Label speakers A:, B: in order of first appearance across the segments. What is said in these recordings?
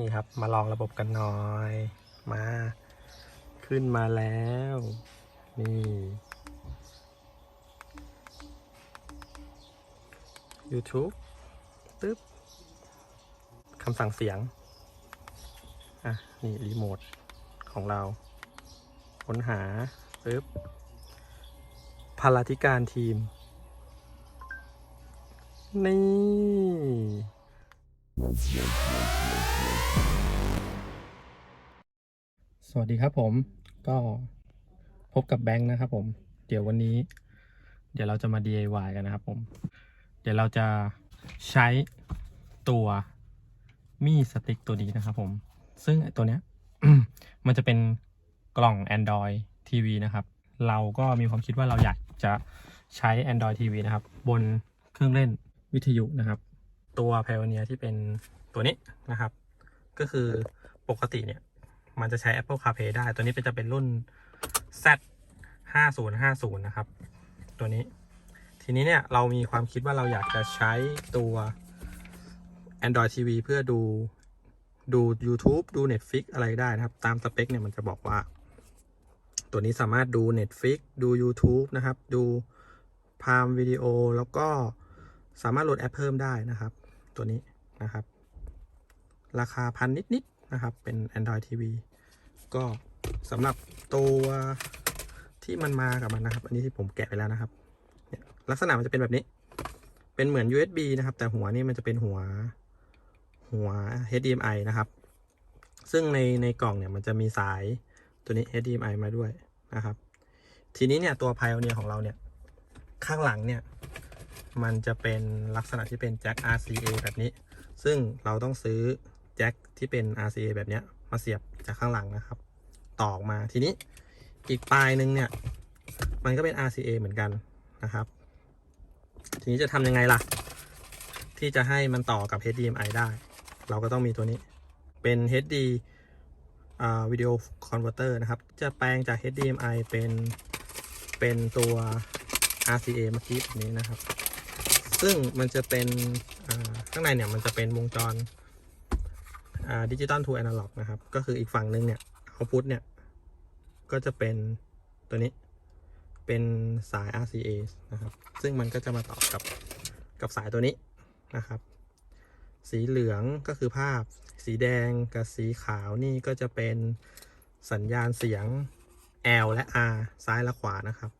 A: นี่ครับ มาลองระบบกันหน่อย มา ขึ้นมาแล้ว นี่ YouTube ตึ๊บคำสั่งเสียง อะ นี่ รีโมท ของเรา ค้นหาปึ๊บพาราธิการทีม นี่ สวัสดีครับผมก็พบกับแบงค์นะครับผมเดี๋ยววันนี้ เดี๋ยวเราจะมา DIY กันนะครับผม เดี๋ยวเราจะใช้ตัวมีสติ๊กตัวนี้นะครับผม ซึ่งไอ้ตัวเนี้ย มันจะเป็นกล่อง Android TV นะครับ เราก็มีความคิดว่าเราอยากจะใช้ Android TV นะครับ บนเครื่องเล่นวิทยุนะครับ ตัว Pioneer ที่เป็นตัวนี้นะครับ ก็คือปกติเนี่ย มันจะใช้ Apple CarPlay ได้ ตัวนี้เป็นจะเป็นรุ่น Z 5050นะครับ ตัวนี้ ทีนี้เนี่ยเรามีความคิดว่าเราอยากจะใช้ตัว Android TV เพื่อดูดู YouTube ดู Netflix อะไรได้นะครับ ตามสเปคเนี่ยมันจะบอกว่า ตัวนี้สามารถดู Netflix ดู YouTube นะครับ ดู Prime Video แล้วก็สามารถโหลดแอปเพิ่มได้นะครับ ตัวนี้นะครับ ราคาพันนิดๆนะครับ เป็น Android TV ก็สำหรับตัวที่มันมากับมันนะครับ อันนี้ที่ผมแกะไปแล้วนะครับเนี่ยลักษณะมันจะเป็นแบบนี้ เป็นเหมือน USB นะครับ แต่หัวนี่มันจะเป็นหัวหัว HDMI นะครับ ซึ่งในในกล่องเนี่ยมันจะมีสายตัวนี้ HDMI มาด้วยนะครับ ทีนี้เนี่ยตัว Pioneer ของเราเนี่ย ข้างหลังเนี่ย มันจะเป็นลักษณะที่เป็นแจ็ค RCA แบบนี้ ซึ่งเราต้องซื้อแจ็คที่เป็น RCA แบบนี้มาเสียบจากข้างหลังนะครับ ต่อออกมาทีนี้อีกปลายหนึ่งเนี่ย มันก็เป็น RCA เหมือนกันนะครับ ทีนี้จะทำยังไงล่ะ ที่จะให้มันต่อกับ HDMI ได้ เราก็ต้องมีตัวนี้เป็น HD อ่าวิดีโอคอนเวอร์เตอร์นะครับ จะแปลงจาก HDMI เป็น เป็นตัว RCA เมื่อกี้แบบนี้นะครับ ซึ่งมันจะเป็นข้างในเนี่ยมันจะเป็นวงจรดิจิตอลทูแอนาล็อกนะครับ ก็คืออีกฝั่งหนึ่งเนี่ยเอาพุทเนี่ย ก็จะเป็นตัวนี้เป็นสาย RCA นะครับ ซึ่งมันก็จะมาต่อกับกับสายตัวนี้นะครับ สีเหลืองก็คือภาพ สีแดงกับสีขาวนี่ก็จะเป็นสัญญาณเสียง L และ R ซ้ายและขวานะครับ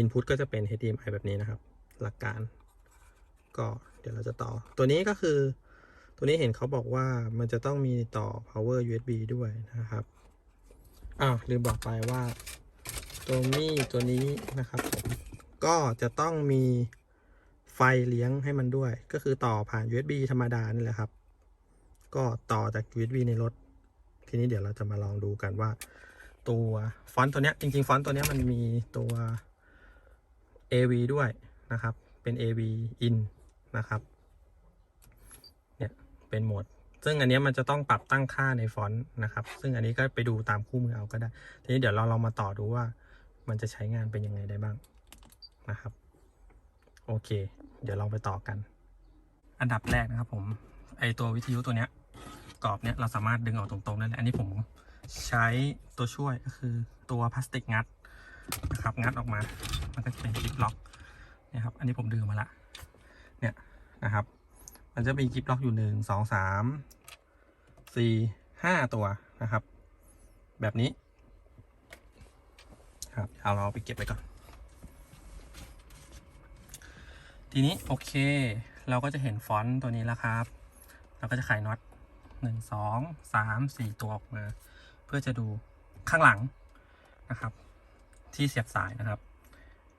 A: Input ก็จะเป็น HDMI แบบนี้นะครับ หลักการ ก็เดี๋ยวเราจะต่อ ตัวนี้ก็คือ ตัวนี้เห็นเขาบอกว่ามันจะต้องมีต่อ power USB ด้วยนะครับอ้าวลืมบอกไปว่าตัวมี่ตัวนี้นะครับผมก็จะต้องมีไฟเลี้ยงให้มันด้วย ก็คือต่อผ่าน USB ธรรมดานี่แหละครับ ก็ต่อจาก USB ในรถ ทีนี้เดี๋ยวเราจะมาลองดูกันว่า ตัวฟอนต์ตัวเนี้ยจริงๆ ฟอนต์ตัวเนี้ยมันมีตัว AV ด้วย นะครับ เป็น AV in นะครับเนี่ยเป็นโหมด ซึ่งอันนี้มันจะต้องปรับตั้งค่าในฟอนต์นะครับ ซึ่งอันนี้ก็ไปดูตามคู่มือเอาก็ได้ ทีนี้เดี๋ยวเราลองมาต่อดูว่ามันจะใช้งานเป็นยังไงได้บ้างนะครับ โอเค เดี๋ยวลองไปต่อกัน อันดับแรกนะครับผม ไอตัววิทยุตัวเนี้ยกรอบเนี้ยเราสามารถดึงออกตรงๆได้เลยอันนี้ผมใช้ตัวช่วยก็คือตัวพลาสติกงัดนะครับงัดออกมา มันก็จะเป็นกิฟล็อก นี่ยครับ อันนี้ผมดึงมาละ เนี่ยนะครับ มันจะมีกิฟล็อกอยู่หนึ่งสองสามสี่ห้าตัวนะครับ แบบนี้ ครับเอาเราไปเก็บไปก่อน ทีนี้โอเค เราก็จะเห็นฟอนต์ตัวนี้แล้วครับ เราก็จะไขน็อตหนึ่งสองสามสี่ตัวออกมา เพื่อจะดูข้างหลังนะครับ ที่เสียบสายนะครับ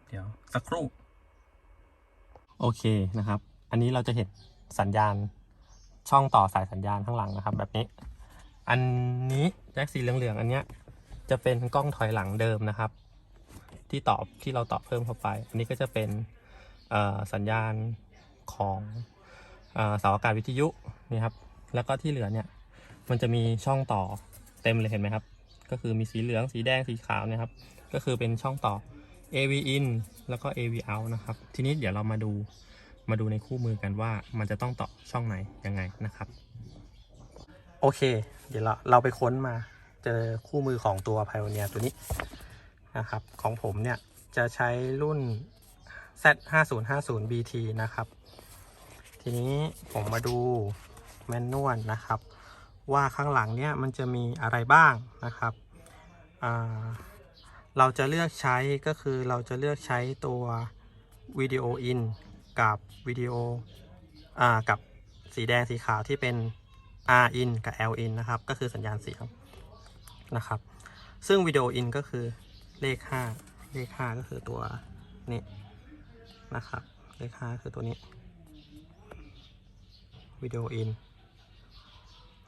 A: เดี๋ยวสักครู่ โอเคนะครับ อันนี้เราจะเห็นสัญญาณช่องต่อสายสัญญาณข้างหลังนะครับ แบบนี้ อันนี้แจ็คสีเหลืองๆอันเนี้ยจะเป็นกล้องถอยหลังเดิมนะครับ ที่ตอบที่เราต่อเพิ่มเข้าไป อันนี้ก็จะเป็นสัญญาณของเสาอากาศวิทยุนี่ครับ แล้วก็ที่เหลือเนี่ยมันจะมีช่องต่อเต็มเลยเห็นไหมครับ ก็คือมีสีเหลืองสีแดงสีขาวนะครับ ก็คือเป็นช่องต่อ AV in แล้วก็ AV out นะครับ ทีนี้เดี๋ยวเรามาดูมาดูในคู่มือกันว่ามันจะต้องต่อช่องไหนยังไงนะครับ โอเค เดี๋ยวเราเราไปค้นมาเจอคู่มือของตัว Pioneer ตัวนี้นะครับ ของผมเนี่ยจะใช้รุ่น Z 5 0 5 0 BT นะครับ ทีนี้ผมมาดูแมนนวลนะครับ ว่าข้างหลังเนี่ยมันจะมีอะไรบ้างนะครับอ่า เราจะเลือกใช้ก็คือเราจะเลือกใช้ตัววิดีโออินกับวิดีโออ่ากับสีแดงสีขาวที่เป็น R in กับ L in นะครับ ก็คือสัญญาณเสียงนะครับ ซึ่งวิดีโออินก็คือเลข 5 เลข 5 ก็คือตัวนี้นะครับ เลข 5 คือตัวนี้วิดีโออิน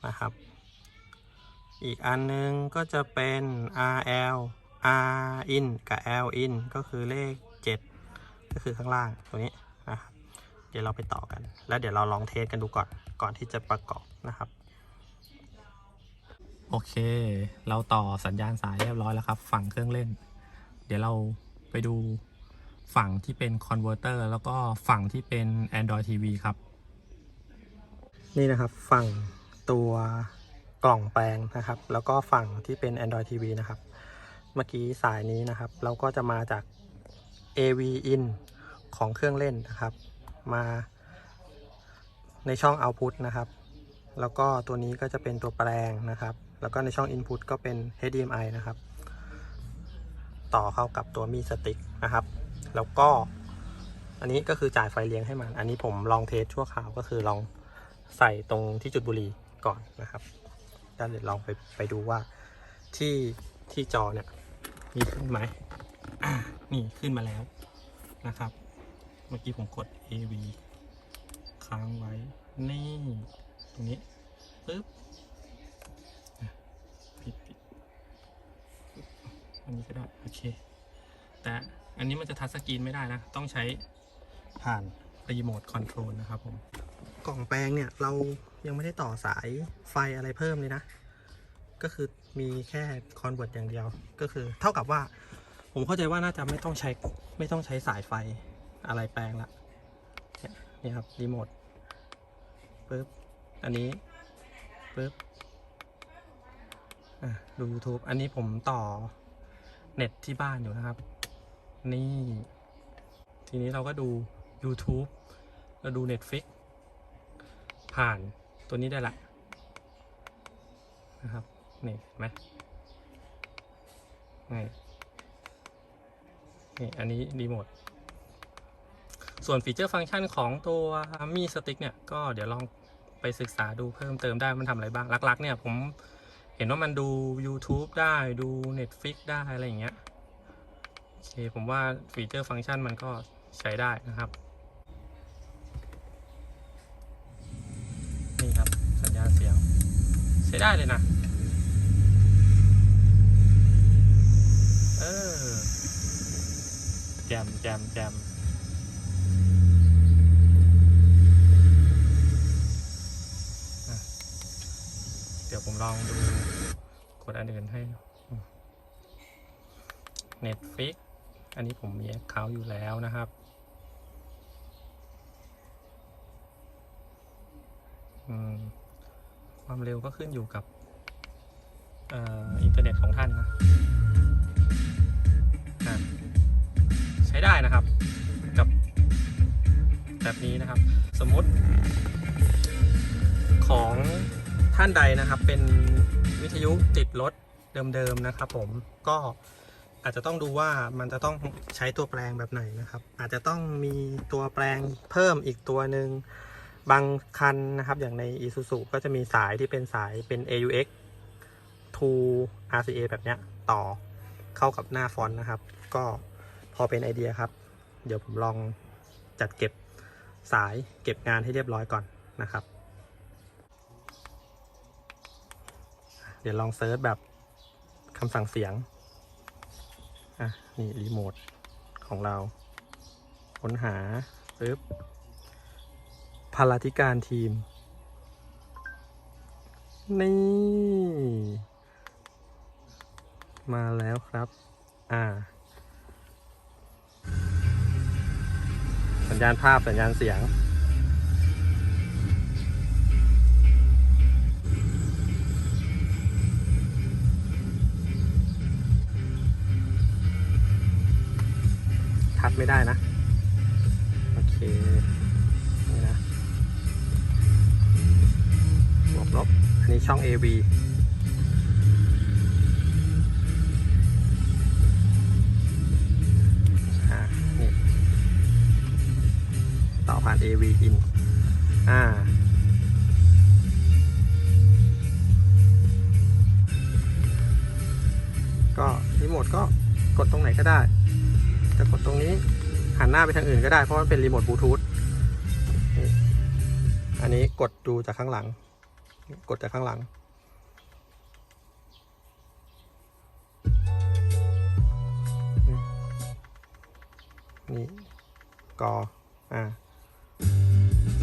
A: นะครับ อีกอันนึงก็จะเป็น RL R in กับ L in ก็คือเลข 7 ก็คือข้างล่างตัวนี้นะครับเดี๋ยวเราไปต่อกัน แล้วเดี๋ยวเราลองเทสกันดูก่อนก่อนที่จะประกอบนะครับ โอเค เราต่อสัญญาณสายเรียบร้อยแล้วครับ ฝั่งเครื่องเล่น เดี๋ยวเราไปดูฝั่งที่เป็นคอนเวอร์เตอร์แล้วก็ฝั่งที่เป็น Android TV ครับ นี่นะครับฝั่งตัวกล่องแปลงนะครับ แล้วก็ฝั่งที่เป็น Android TV นะครับ เมื่อกี้สายนี้นะครับ เราก็จะมาจาก AV in ของเครื่องเล่นนะครับ มาในช่อง output นะครับ แล้วก็ตัวนี้ก็จะเป็นตัวแปลงนะครับ แล้วก็ในช่อง input ก็เป็น HDMI นะครับ ต่อเข้ากับตัวมีสติ๊กนะครับ แล้วก็อันนี้ก็คือจ่ายไฟเลี้ยงให้มัน อันนี้ผมลองเทสชั่วคราวก็คือลองใส่ตรงที่จุดบุหรี่ก่อนนะครับแล้วเดี๋ยวลองไปไปดูว่าที่ที่จอเนี่ย มีขึ้นไหมนี่ขึ้นมาแล้วนะครับ เมื่อกี้ผมกด AV ค้างไว้ นี่ตรงนี้ปึ๊บปิดปิดอันนี้ก็ได้ โอเค แต่อันนี้มันจะทัชสกรีนไม่ได้นะ ต้องใช้ผ่านรีโมทคอนโทรลนะครับผม กล่องแปลงเนี่ย เรายังไม่ได้ต่อสายไฟอะไรเพิ่มเลยนะ ก็คือ มีแค่คอนเวิร์ตอย่างเดียว ก็คือเท่ากับว่า ผมเข้าใจว่าน่าจะไม่ต้องใช้ไม่ต้องใช้สายไฟอะไรแปลงละเนี่ยครับรีโมทปึ๊บอันนี้ปึ๊บอะดู YouTube อันนี้ผมต่อเน็ตที่บ้านอยู่นะครับ นี่ ทีนี้เราก็ดู YouTube เราดู Netflix ผ่านตัวนี้ได้ละนะครับ นี่เห็นไหมนี่นี่อันนี้รีโมทส่วนฟีเจอร์ฟังก์ชันของตัวมีสติ๊กเนี่ยก็เดี๋ยวลองไปศึกษาดูเพิ่มเติมได้มันทำอะไรบ้างหลักๆ เนี่ยผมเห็นว่ามันดู YouTube ได้ดู Netflix ได้อะไรอย่างเงี้ยโอเคผมว่าฟีเจอร์ฟังก์ชันมันก็ใช้ได้นะครับ นี่ครับสัญญาณเสียง ใช้ได้เลยนะ แจมแจมเดี๋ยวผมลองดูกดอันอื่นให้ Netflix อันนี้ผมมีแอคเคาท์อยู่แล้วนะครับความเร็วก็ขึ้นอยู่กับออินเทอร์เน็ตของท่านนะ ได้นะครับ กับแบบนี้นะครับ สมมติ ของท่านใดนะครับ เป็นวิทยุติดรถเดิมๆนะครับ ผมก็อาจจะต้องดูว่ามันจะต้องใช้ตัวแปลงแบบไหนนะครับ อาจจะต้องมีตัวแปลงเพิ่มอีกตัวหนึ่งบางคันนะครับ อย่างใน Isuzu ก็จะมีสายที่เป็นสายเป็น AUX to RCA แบบเนี้ยต่อเข้ากับหน้าฟอนต์นะครับ ก็ พอเป็นไอเดียครับ เดี๋ยวผมลองจัดเก็บสายเก็บงานให้เรียบร้อยก่อนนะครับ เดี๋ยวลองเซิร์ชแบบคำสั่งเสียง อะ นี่รีโมทของเรา ค้นหาปึ๊บพาราธิการทีม นี่ มาแล้วครับ อ่า ญาณภาพสัญญาณเสียง ทัดไม่ได้นะ โอเค นี่นะ บวกลบ อันนี้ช่อง AV ต่อผ่าน AV in อ่า ก็รีโมทก็กดตรงไหนก็ได้ จะกดตรงนี้ หันหน้าไปทางอื่นก็ได้ เพราะมันเป็นรีโมทบลูทูธ อันนี้กดดูจากข้างหลัง กดจากข้างหลังนี่กออ่า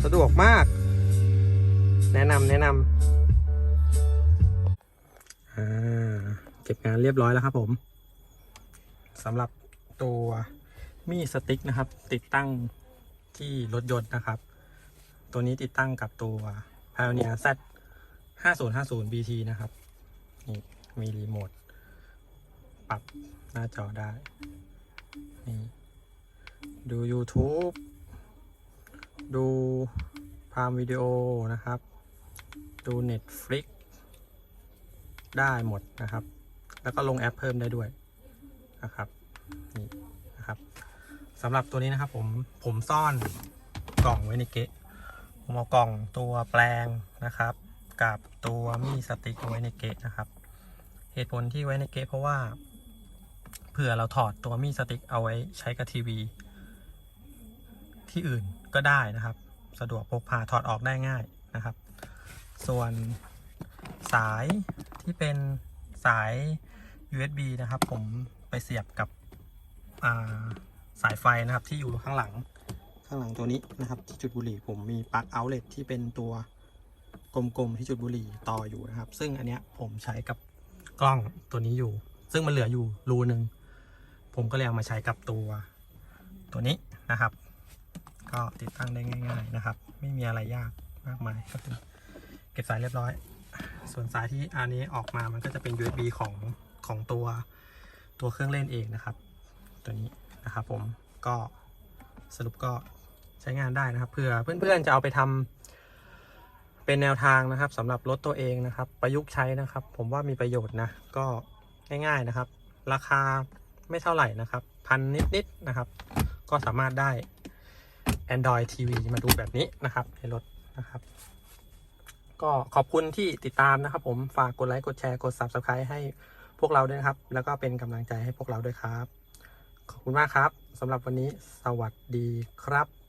A: สะดวกมาก แนะนำแนะนำอ่าเก็บงานเรียบร้อยแล้วครับผมสำหรับตัวมีสติ๊กนะครับ ติดตั้งที่รถยนต์นะครับ ตัวนี้ติดตั้งกับตัว Pioneer Z 5050 BT นะครับ นี่ มีรีโมท ปรับหน้าจอได้ นี่ ดู YouTube ดูพามวิดีโอนะครับ ดู Netflix ได้หมดนะครับ แล้วก็ลงแอปเพิ่มได้ด้วยนะครับนี่นะครับสำหรับตัวนี้นะครับผมผมซ่อนกล่องไว้ในเกะผมเอากล่องตัวแปลงนะครับ กับตัวมีสติ๊กไว้ในเกะนะครับ เหตุผลที่ไว้ในเกะเพราะว่าเผื่อเราถอดตัวมีสติ๊กเอาไว้ใช้กับทีวี ที่อื่น ก็ได้นะครับ สะดวกพกพาถอดออกได้ง่ายนะครับ ส่วนสายที่เป็นสาย USB นะครับ ผมไปเสียบกับาสายไฟนะครับที่อยู่ข้างหลังข้างหลังตัวนี้นะครับ ที่จุดบุหรี่ผมมีปลั๊กเอาเล t ที่เป็นตัวกลมๆที่จุดบุหรี่ต่ออยู่นะครับ ซึ่งอันเนี้ยผมใช้กับกล้องตัวนี้อยู่ ซึ่งมันเหลืออยู่รูนึง ผมก็เลยเอามาใช้กับตัวตัวนี้นะครับ ก็ติดตั้งได้ง่าย ๆนะครับ ไม่มีอะไรยากมากมายก็คือเก็บสายเรียบร้อย ส่วนสายที่อันนี้ออกมามันก็จะเป็น USB ของของตัวตัวเครื่องเล่นเองนะครับ ตัวนี้นะครับผมก็สรุปก็ใช้งานได้นะครับเผื่อเพื่อนๆจะเอาไปทำเป็นแนวทางนะครับสำหรับรถตัวเองนะครับ ประยุกต์ใช้นะครับ ผมว่ามีประโยชน์นะก็ง่ายๆนะครับ ราคาไม่เท่าไหร่นะครับ พันนิดๆนะครับ ก็สามารถได้ Android TV มาดูแบบนี้นะครับในรถนะครับ ก็ขอบคุณที่ติดตามนะครับผมฝากกดไลค์กดแชร์กด Subscribe ให้พวกเราด้วยนะครับ แล้วก็เป็นกำลังใจให้พวกเราด้วยครับ ขอบคุณมากครับสำหรับวันนี้สวัสดีครับ